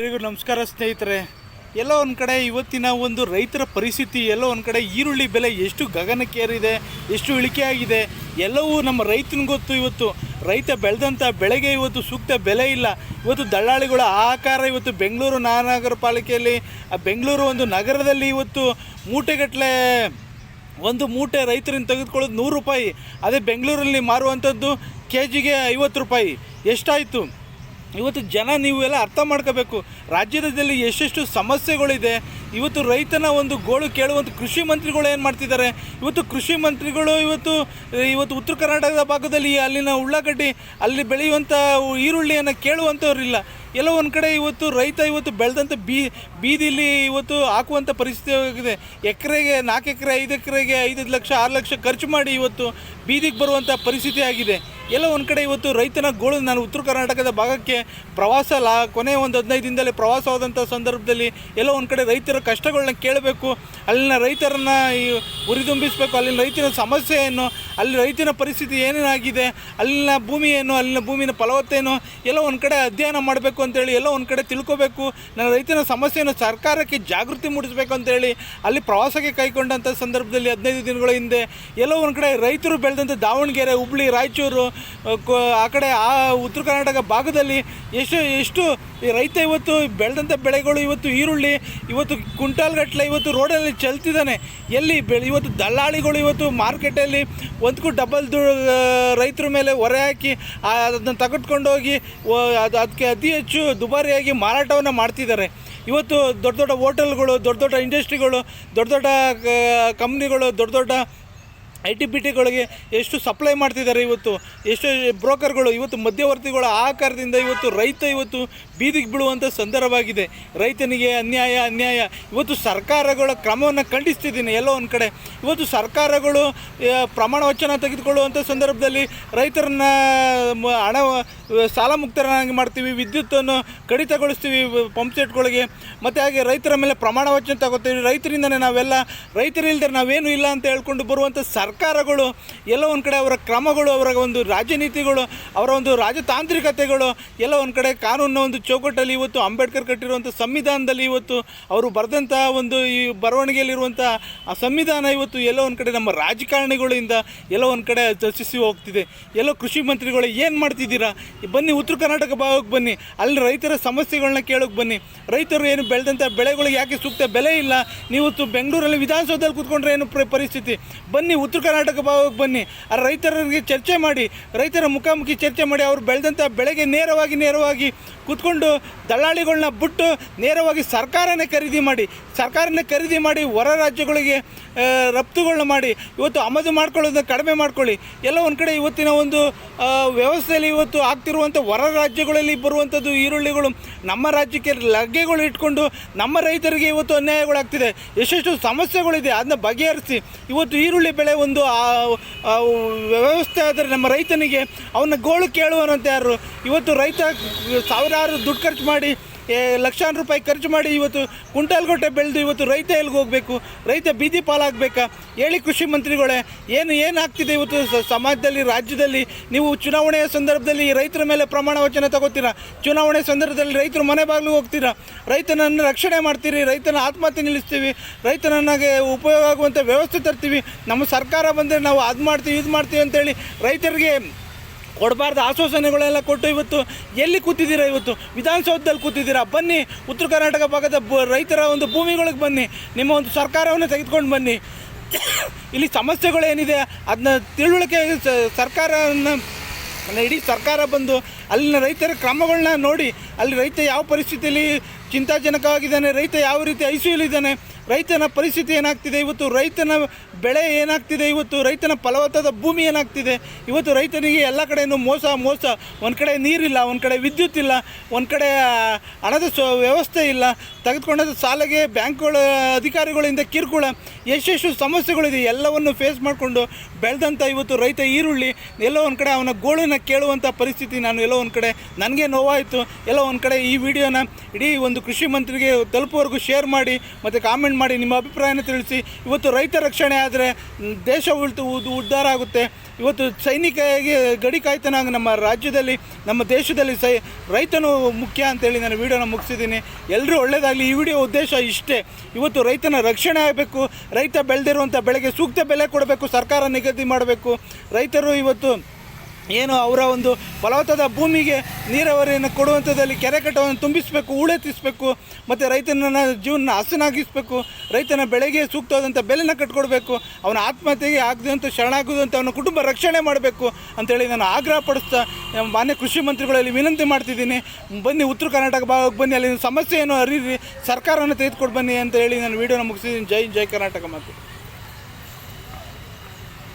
ಎಲ್ರಿಗೂ ನಮಸ್ಕಾರ ಸ್ನೇಹಿತರೆ. ಎಲ್ಲೋ ಒಂದು ಕಡೆ ಇವತ್ತಿನ ಒಂದು ರೈತರ ಪರಿಸ್ಥಿತಿ, ಎಲ್ಲೋ ಒಂದು ಕಡೆ ಈರುಳ್ಳಿ ಬೆಲೆ ಎಷ್ಟು ಗಗನಕ್ಕೇರಿದೆ, ಎಷ್ಟು ಇಳಿಕೆ ಆಗಿದೆ ಎಲ್ಲವೂ ನಮ್ಮ ರೈತನ ಗೊತ್ತು ಇವತ್ತು. ರೈತ ಬೆಳೆದಂಥ ಬೆಳೆಗೆ ಇವತ್ತು ಸೂಕ್ತ ಬೆಲೆ ಇಲ್ಲ. ಇವತ್ತು ದಳ್ಳಾಳಿಗಳ ಆಕಾರ ಇವತ್ತು ಬೆಂಗಳೂರು ಮಹಾನಗರ ಪಾಲಿಕೆಯಲ್ಲಿ ಆ ಬೆಂಗಳೂರು ಒಂದು ನಗರದಲ್ಲಿ ಇವತ್ತು ಮೂಟೆಗಟ್ಟಲೆ ಒಂದು ಮೂಟೆ ರೈತರಿಂದ ತೆಗೆದುಕೊಳ್ಳೋದು ನೂರು ರೂಪಾಯಿ. ಅದೇ ಬೆಂಗಳೂರಲ್ಲಿ ಮಾರುವಂಥದ್ದು ಕೆ ಜಿಗೆ ಐವತ್ತು ರೂಪಾಯಿ. ಎಷ್ಟಾಯಿತು? ಇವತ್ತು ಜನ ನೀವು ಎಲ್ಲ ಅರ್ಥ ಮಾಡ್ಕೋಬೇಕು. ರಾಜ್ಯದಲ್ಲಿ ಎಷ್ಟೆಷ್ಟು ಸಮಸ್ಯೆಗಳಿದೆ. ಇವತ್ತು ರೈತನ ಒಂದು ಗೋಳು ಕೇಳುವಂಥ ಕೃಷಿ ಮಂತ್ರಿಗಳು ಏನು ಮಾಡ್ತಿದ್ದಾರೆ. ಇವತ್ತು ಕೃಷಿ ಮಂತ್ರಿಗಳು ಇವತ್ತು ಇವತ್ತು ಉತ್ತರ ಕರ್ನಾಟಕದ ಭಾಗದಲ್ಲಿ ಅಲ್ಲಿನ ಉಳ್ಳಾಗಡ್ಡಿ, ಅಲ್ಲಿ ಬೆಳೆಯುವಂಥ ಈರುಳ್ಳಿಯನ್ನು ಕೇಳುವಂಥವ್ರಿಲ್ಲ ಎಲ್ಲೋ ಒಂದು ಕಡೆ ಇವತ್ತು ರೈತ ಇವತ್ತು ಬೆಳೆದಂಥ ಬೀ, ಬೀದಿಲಿ ಇವತ್ತು ಹಾಕುವಂಥ ಪರಿಸ್ಥಿತಿ ಆಗಿದೆ. ಎಕರೆಗೆ, ನಾಲ್ಕು ಎಕರೆ, ಐದು ಎಕರೆಗೆ ಐದು ಲಕ್ಷ, ಆರು ಲಕ್ಷ ಖರ್ಚು ಮಾಡಿ ಇವತ್ತು ಬೀದಿಗೆ ಬರುವಂಥ ಪರಿಸ್ಥಿತಿ ಆಗಿದೆ. ಎಲ್ಲ ಒಂದು ಕಡೆ ಇವತ್ತು ರೈತನ ಗೋಳು, ನಾನು ಉತ್ತರ ಕರ್ನಾಟಕದ ಭಾಗಕ್ಕೆ ಪ್ರವಾಸ ಲಾ, ಕೊನೆ ಒಂದು ಹದಿನೈದು ದಿನದಲ್ಲಿ ಪ್ರವಾಸ ಹೋದಂಥ ಸಂದರ್ಭದಲ್ಲಿ ಎಲ್ಲ ಒಂದು ಕಡೆ ರೈತರ ಕಷ್ಟಗಳನ್ನ ಕೇಳಬೇಕು, ಅಲ್ಲಿನ ರೈತರನ್ನ ಈ ಉರಿದುಂಬಿಸಬೇಕು ಅಲ್ಲಿನ ರೈತನ ಸಮಸ್ಯೆ ಏನು ಅಲ್ಲಿ ರೈತನ ಪರಿಸ್ಥಿತಿ ಏನೇನಾಗಿದೆ, ಅಲ್ಲಿನ ಭೂಮಿ ಏನು ಅಲ್ಲಿನ ಭೂಮಿನ ಫಲವತ್ತೇನು, ಎಲ್ಲ ಒಂದು ಕಡೆ ಅಧ್ಯಯನ ಮಾಡಬೇಕು ಅಂತೇಳಿ ಎಲ್ಲ ಒಂದು ಕಡೆ ತಿಳ್ಕೋಬೇಕು, ನನ್ನ ರೈತನ ಸಮಸ್ಯೆಯನ್ನು ಸರ್ಕಾರಕ್ಕೆ ಜಾಗೃತಿ ಮೂಡಿಸಬೇಕು ಅಂತೇಳಿ ಅಲ್ಲಿ ಪ್ರವಾಸಕ್ಕೆ ಕೈಗೊಂಡಂಥ ಸಂದರ್ಭದಲ್ಲಿ ಹದಿನೈದು ದಿನಗಳ ಹಿಂದೆ ಎಲ್ಲ ಒಂದು ಕಡೆ ರೈತರು ಬೆಳೆದಂಥ ದಾವಣಗೆರೆ, ಹುಬ್ಳಿ, ರಾಯಚೂರು ಆ ಕಡೆ, ಆ ಉತ್ತರ ಕರ್ನಾಟಕ ಭಾಗದಲ್ಲಿ ಎಷ್ಟು ಎಷ್ಟು ರೈತ ಇವತ್ತು ಬೆಳೆದಂಥ ಬೆಳೆಗಳು, ಇವತ್ತು ಈರುಳ್ಳಿ, ಇವತ್ತು ಕುಂಟಾಲ್ಗಟ್ಟಲೆ ಇವತ್ತು ರೋಡಲ್ಲಿ ಚಲ್ತಿದ್ದಾನೆ. ಎಲ್ಲಿ ಬೆಳೆ ಇವತ್ತು ದಲ್ಲಾಳಿಗಳು ಇವತ್ತು ಮಾರ್ಕೆಟಲ್ಲಿ ಒಂದಕ್ಕೂ ಡಬಲ್ ದು ರೈತರ ಮೇಲೆ ಹೊರೆ ಹಾಕಿ ಅದನ್ನು ತೆಗೆದುಕೊಂಡೋಗಿ ಅದು ಅದಕ್ಕೆ ಅತಿ ಹೆಚ್ಚು ದುಬಾರಿಯಾಗಿ ಮಾರಾಟವನ್ನು ಮಾಡ್ತಿದ್ದಾರೆ. ಇವತ್ತು ದೊಡ್ಡ ದೊಡ್ಡ ಹೋಟೆಲ್ಗಳು, ದೊಡ್ಡ ದೊಡ್ಡ ಇಂಡಸ್ಟ್ರಿಗಳು, ದೊಡ್ಡ ದೊಡ್ಡ ಕಂಪ್ನಿಗಳು, ದೊಡ್ಡ ದೊಡ್ಡ ಐ ಟಿ ಪಿ ಟಿಗಳಿಗೆ ಎಷ್ಟು ಸಪ್ಲೈ ಮಾಡ್ತಿದ್ದಾರೆ ಇವತ್ತು, ಎಷ್ಟು ಬ್ರೋಕರ್ಗಳು ಇವತ್ತು ಮಧ್ಯವರ್ತಿಗಳ ಆಕಾರದಿಂದ ಇವತ್ತು ರೈತ ಇವತ್ತು ಬೀದಿಗೆ ಬೀಳುವಂಥ ಸಂದರ್ಭವಾಗಿದೆ. ರೈತನಿಗೆ ಅನ್ಯಾಯ ಅನ್ಯಾಯ. ಇವತ್ತು ಸರ್ಕಾರಗಳ ಕ್ರಮವನ್ನು ಖಂಡಿಸ್ತಿದ್ದೀನಿ ಎಲ್ಲೋ ಒಂದು ಕಡೆ. ಇವತ್ತು ಸರ್ಕಾರಗಳು ಪ್ರಮಾಣ ವಚನ ತೆಗೆದುಕೊಳ್ಳುವಂಥ ಸಂದರ್ಭದಲ್ಲಿ ರೈತರನ್ನ ಹಣ, ಸಾಲ ಮುಕ್ತರನ್ನಾಗಿ ಮಾಡ್ತೀವಿ, ವಿದ್ಯುತ್ತನ್ನು ಕಡಿತಗೊಳಿಸ್ತೀವಿ ಪಂಪ್ ಸೆಟ್ಗಳಿಗೆ. ಮತ್ತು ಹಾಗೆ ರೈತರ ಮೇಲೆ ಪ್ರಮಾಣ ವಚನ ತಗೋತೀವಿ. ರೈತರಿಂದನೇ ನಾವೆಲ್ಲ ರೈತರಿಲ್ಲದೆ ನಾವೇನು ಇಲ್ಲ ಅಂತ ಹೇಳ್ಕೊಂಡು ಬರುವಂಥ ಸರ್ಕಾರಗಳು, ಎಲ್ಲ ಒಂದು ಕಡೆ ಅವರ ಕ್ರಮಗಳು, ಅವರ ಒಂದು ರಾಜನೀತಿಗಳು, ಅವರ ಒಂದು ರಾಜತಾಂತ್ರಿಕತೆಗಳು, ಎಲ್ಲ ಒಂದು ಕಡೆ ಕಾನೂನಿನ ಒಂದು ಚೌಕಟ್ಟಲ್ಲಿ ಇವತ್ತು ಅಂಬೇಡ್ಕರ್ ಕಟ್ಟಿರುವಂಥ ಸಂವಿಧಾನದಲ್ಲಿ ಇವತ್ತು ಅವರು ಬರೆದಂಥ ಒಂದು ಈ ಬರವಣಿಗೆಯಲ್ಲಿರುವಂಥ ಆ ಸಂವಿಧಾನ ಇವತ್ತು ಎಲ್ಲೋ ಒಂದು ಕಡೆ ನಮ್ಮ ರಾಜಕಾರಣಿಗಳಿಂದ ಎಲ್ಲೋ ಒಂದು ಕಡೆ ಚರ್ಚಿಸಿ ಹೋಗ್ತಿದೆ. ಎಲ್ಲೋ ಕೃಷಿ ಮಂತ್ರಿಗಳು ಏನು ಮಾಡ್ತಿದ್ದೀರಾ? ಬನ್ನಿ ಉತ್ತರ ಕರ್ನಾಟಕ ಭಾಗಕ್ಕೆ ಬನ್ನಿ, ಅಲ್ಲಿ ರೈತರ ಸಮಸ್ಯೆಗಳನ್ನ ಕೇಳೋಕೆ ಬನ್ನಿ. ರೈತರು ಏನು ಬೆಳೆದಂಥ ಬೆಳೆಗಳಿಗೆ ಯಾಕೆ ಸೂಕ್ತ ಬೆಲೆ ಇಲ್ಲ? ನೀವು ಬೆಂಗಳೂರಲ್ಲಿ ವಿಧಾನಸೌಧದಲ್ಲಿ ಕೂತ್ಕೊಂಡ್ರೆ ಏನು ಪರಿಸ್ಥಿತಿ? ಬನ್ನಿ ಉತ್ತರ ಕರ್ನಾಟಕ ಭಾಗಕ್ಕೆ ಬನ್ನಿ. ಆ ರೈತರಿಗೆ ಚರ್ಚೆ ಮಾಡಿ, ರೈತರ ಮುಖಾಮುಖಿ ಚರ್ಚೆ ಮಾಡಿ, ಅವ್ರು ಬೆಳೆದಂಥ ಬೆಳೆಗೆ ನೇರವಾಗಿ ನೇರವಾಗಿ ಕೂತ್ಕೊಂಡು ದಲ್ಲಾಳಿಗಳನ್ನ ಬಿಟ್ಟು ನೇರವಾಗಿ ಸರ್ಕಾರನೇ ಖರೀದಿ ಮಾಡಿ, ಸರ್ಕಾರನೇ ಖರೀದಿ ಮಾಡಿ ಹೊರ ರಾಜ್ಯಗಳಿಗೆ ರಫ್ತುಗಳನ್ನ ಮಾಡಿ, ಇವತ್ತು ಆಮದು ಮಾಡ್ಕೊಳ್ಳೋದನ್ನ ಕಡಿಮೆ ಮಾಡ್ಕೊಳ್ಳಿ. ಎಲ್ಲ ಒಂದು ಕಡೆ ಇವತ್ತಿನ ಒಂದು ವ್ಯವಸ್ಥೆಯಲ್ಲಿ ಇವತ್ತು ಆಗ್ತಿರುವಂಥ ಹೊರ ರಾಜ್ಯಗಳಲ್ಲಿ ಬರುವಂಥದ್ದು ಈರುಳ್ಳಿಗಳು, ನಮ್ಮ ರಾಜ್ಯಕ್ಕೆ ಲಗ್ಗೆಗಳು ಇಟ್ಕೊಂಡು ನಮ್ಮ ರೈತರಿಗೆ ಇವತ್ತು ಅನ್ಯಾಯಗಳಾಗ್ತಿದೆ. ಎಷ್ಟೆಷ್ಟು ಸಮಸ್ಯೆಗಳಿದೆ, ಅದನ್ನ ಬಗೆಹರಿಸಿ ಇವತ್ತು ಈರುಳ್ಳಿ ಬೆಳೆ ಒಂದು ವ್ಯವಸ್ಥೆ ಆದರೆ ನಮ್ಮ ರೈತನಿಗೆ ಅವನ ಗೋಳು ಕೇಳುವನಂತೆ ಯಾರು. ಇವತ್ತು ರೈತ ಸಾವಿರಾರು ದುಡ್ಡು ಖರ್ಚು ಮಾಡಿ ಲಕ್ಷಾಂತರ ರೂಪಾಯಿ ಖರ್ಚು ಮಾಡಿ ಇವತ್ತು ಕುಂಟಾಲ್ಗೊಟ್ಟೆ ಬೆಳೆದು ಇವತ್ತು ರೈತ ಎಲ್ಲಿಗೆ ಹೋಗಬೇಕು? ರೈತ ಬೀದಿ ಪಾಲಾಗಬೇಕಾ? ಹೇಳಿ ಕೃಷಿ ಮಂತ್ರಿಗಳೇ, ಏನು ಏನಾಗ್ತಿದೆ ಇವತ್ತು ಸಮಾಜದಲ್ಲಿ, ರಾಜ್ಯದಲ್ಲಿ? ನೀವು ಚುನಾವಣೆಯ ಸಂದರ್ಭದಲ್ಲಿ ರೈತರ ಮೇಲೆ ಪ್ರಮಾಣ ವಚನ ತಗೋತೀರಾ? ಚುನಾವಣೆ ಸಂದರ್ಭದಲ್ಲಿ ರೈತರು ಮನೆ ಬಾಗಿಲು ಹೋಗ್ತೀರಾ? ರೈತನನ್ನು ರಕ್ಷಣೆ ಮಾಡ್ತೀರಿ, ರೈತನ ಆತ್ಮಹತ್ಯೆ ನಿಲ್ಲಿಸ್ತೀವಿ, ರೈತನನ್ನಾಗೆ ಉಪಯೋಗ ಆಗುವಂಥ ವ್ಯವಸ್ಥೆ ತರ್ತೀವಿ. ನಮ್ಮ ಸರ್ಕಾರ ಬಂದರೆ ನಾವು ಅದು ಮಾಡ್ತೀವಿ, ಇದು ಮಾಡ್ತೀವಿ ಅಂತೇಳಿ ರೈತರಿಗೆ ಕೊಡಬಾರ್ದು ಆಶ್ವಾಸನೆಗಳೆಲ್ಲ ಕೊಟ್ಟು ಇವತ್ತು ಎಲ್ಲಿ ಕೂತಿದ್ದೀರಾ ಇವತ್ತು? ವಿಧಾನಸೌಧದಲ್ಲಿ ಕೂತಿದ್ದೀರಾ? ಬನ್ನಿ ಉತ್ತರ ಕರ್ನಾಟಕ ಭಾಗದ ರೈತರ ಒಂದು ಭೂಮಿಗಳಿಗೆ ಬನ್ನಿ ನಿಮ್ಮ ಒಂದು ಸರ್ಕಾರವನ್ನು ತೆಗೆದುಕೊಂಡು ಬನ್ನಿ. ಇಲ್ಲಿ ಸಮಸ್ಯೆಗಳೇನಿದೆ ಅದನ್ನ ತಿಳುವಳಿಕೆ ಸ- ಸರ್ಕಾರನ ಅಲ್ಲ, ಇಡೀ ಸರ್ಕಾರ ಬಂದು ಅಲ್ಲಿನ ರೈತರ ಕ್ರಮಗಳನ್ನ ನೋಡಿ, ಅಲ್ಲಿ ರೈತ ಯಾವ ಪರಿಸ್ಥಿತಿಯಲ್ಲಿ ಚಿಂತಾಜನಕವಾಗಿದ್ದಾನೆ, ರೈತ ಯಾವ ರೀತಿ ಐಸಿಯುಲಿದ್ದಾನೆ ರೈತನ ಪರಿಸ್ಥಿತಿ ಏನಾಗ್ತಿದೆ ಇವತ್ತು, ರೈತನ ಬೆಳೆ ಏನಾಗ್ತಿದೆ ಇವತ್ತು, ರೈತನ ಫಲವತ್ತಾದ ಭೂಮಿ ಏನಾಗ್ತಿದೆ, ಇವತ್ತು ರೈತನಿಗೆ ಎಲ್ಲ ಕಡೆಯೂ ಮೋಸ ಮೋಸ, ಒಂದು ಕಡೆ ನೀರಿಲ್ಲ, ಒಂದು ಕಡೆ ವಿದ್ಯುತ್ ಇಲ್ಲ, ಒಂದು ಕಡೆ ಹಣದ ಸೊ ವ್ಯವಸ್ಥೆ ಇಲ್ಲ ತೆಗೆದುಕೊಂಡ ಸಾಲಗೆ ಬ್ಯಾಂಕ್ಗಳ ಅಧಿಕಾರಿಗಳಿಂದ ಕಿರುಕುಳ, ಎಷ್ಟೆಷ್ಟು ಸಮಸ್ಯೆಗಳಿದೆ, ಎಲ್ಲವನ್ನು ಫೇಸ್ ಮಾಡಿಕೊಂಡು ಬೆಳೆದಂಥ ಇವತ್ತು ರೈತ ಈರುಳ್ಳಿ, ಎಲ್ಲೋ ಒಂದು ಕಡೆ ಅವನ ಗೋಳನ್ನು ಕೇಳುವಂಥ ಪರಿಸ್ಥಿತಿ ನಾನು ಎಲ್ಲೋ ಒಂದು ಕಡೆ ನನಗೆ ನೋವಾಯಿತು. ಎಲ್ಲ ಒಂದು ಕಡೆ ಈ ವಿಡಿಯೋನ ಇಡೀ ಒಂದು ಕೃಷಿ ಮಂತ್ರಿಗೆ ತಲುಪುವವರೆಗೂ ಶೇರ್ ಮಾಡಿ, ಮತ್ತು ಕಾಮೆಂಟ್ ಮಾಡಿ, ನಿಮ್ಮ ಅಭಿಪ್ರಾಯನ ತಿಳಿಸಿ. ಇವತ್ತು ರೈತ ರಕ್ಷಣೆ ಆದರೆ ದೇಶ ಉಳಿತು ಉದ್ಧಾರ ಆಗುತ್ತೆ. ಇವತ್ತು ಸೈನಿಕರಿಗೆ ಗಡಿ ಕಾಯ್ತನಾಗ ನಮ್ಮ ರಾಜ್ಯದಲ್ಲಿ, ನಮ್ಮ ದೇಶದಲ್ಲಿ ಸೈ, ರೈತನು ಮುಖ್ಯ ಅಂತೇಳಿ ನಾನು ವಿಡಿಯೋನ ಮುಗಿಸಿದ್ದೀನಿ. ಎಲ್ಲರೂ ಒಳ್ಳೆಯದಾಗಲಿ ಈ ವಿಡಿಯೋ ಉದ್ದೇಶ ಇಷ್ಟೇ. ಇವತ್ತು ರೈತನ ರಕ್ಷಣೆ ಆಗಬೇಕು. ರೈತ ಬೆಳೆದಿರುವಂಥ ಬೆಳೆಗೆ ಸೂಕ್ತ ಬೆಲೆ ಕೊಡಬೇಕು. ಸರ್ಕಾರ ನಿಗದಿ ಮಾಡಬೇಕು. ರೈತರು ಇವತ್ತು ಏನು ಅವರ ಒಂದು ಫಲವತ್ತಾದ ಭೂಮಿಗೆ ನೀರಾವರಿಯನ್ನು ಕೊಡುವಂಥದ್ದಲ್ಲಿ ಕೆರೆ ಕಟ್ಟವನ್ನು ತುಂಬಿಸಬೇಕು ಹೂಳೆತ್ತಿಸಬೇಕು ಮತ್ತು ರೈತನನ್ನ ಜೀವನ ಹಸನಾಗಿಸಬೇಕು, ರೈತನ ಬೆಳೆಗೆ ಸೂಕ್ತವಾದಂಥ ಬೆಲೆನ ಕಟ್ಕೊಡ್ಬೇಕು, ಅವನ ಆತ್ಮಹತ್ಯೆಗೆ ಆಗದಂಥ ಶರಣಾಗದಂಥ ಅವನ ಕುಟುಂಬ ರಕ್ಷಣೆ ಮಾಡಬೇಕು ಅಂತೇಳಿ ನಾನು ಆಗ್ರಹ ಪಡಿಸ್ತಾ ಮಾನ್ಯ ಕೃಷಿ ಮಂತ್ರಿಗಳಲ್ಲಿ ವಿನಂತಿ ಮಾಡ್ತಿದ್ದೀನಿ. ಬನ್ನಿ, ಉತ್ತರ ಕರ್ನಾಟಕ ಭಾಗಕ್ಕೆ ಬನ್ನಿ ಅಲ್ಲಿ ಸಮಸ್ಯೆ ಏನು ಅರಿರಿ, ಸರ್ಕಾರವನ್ನು ತೆಗೆದುಕೊಂಡು ಬನ್ನಿ ಅಂತ ಹೇಳಿ ನಾನು ವಿಡಿಯೋನ ಮುಗಿಸಿದ್ದೀನಿ. ಜೈ ಜೈ ಕರ್ನಾಟಕ ಮಾತು.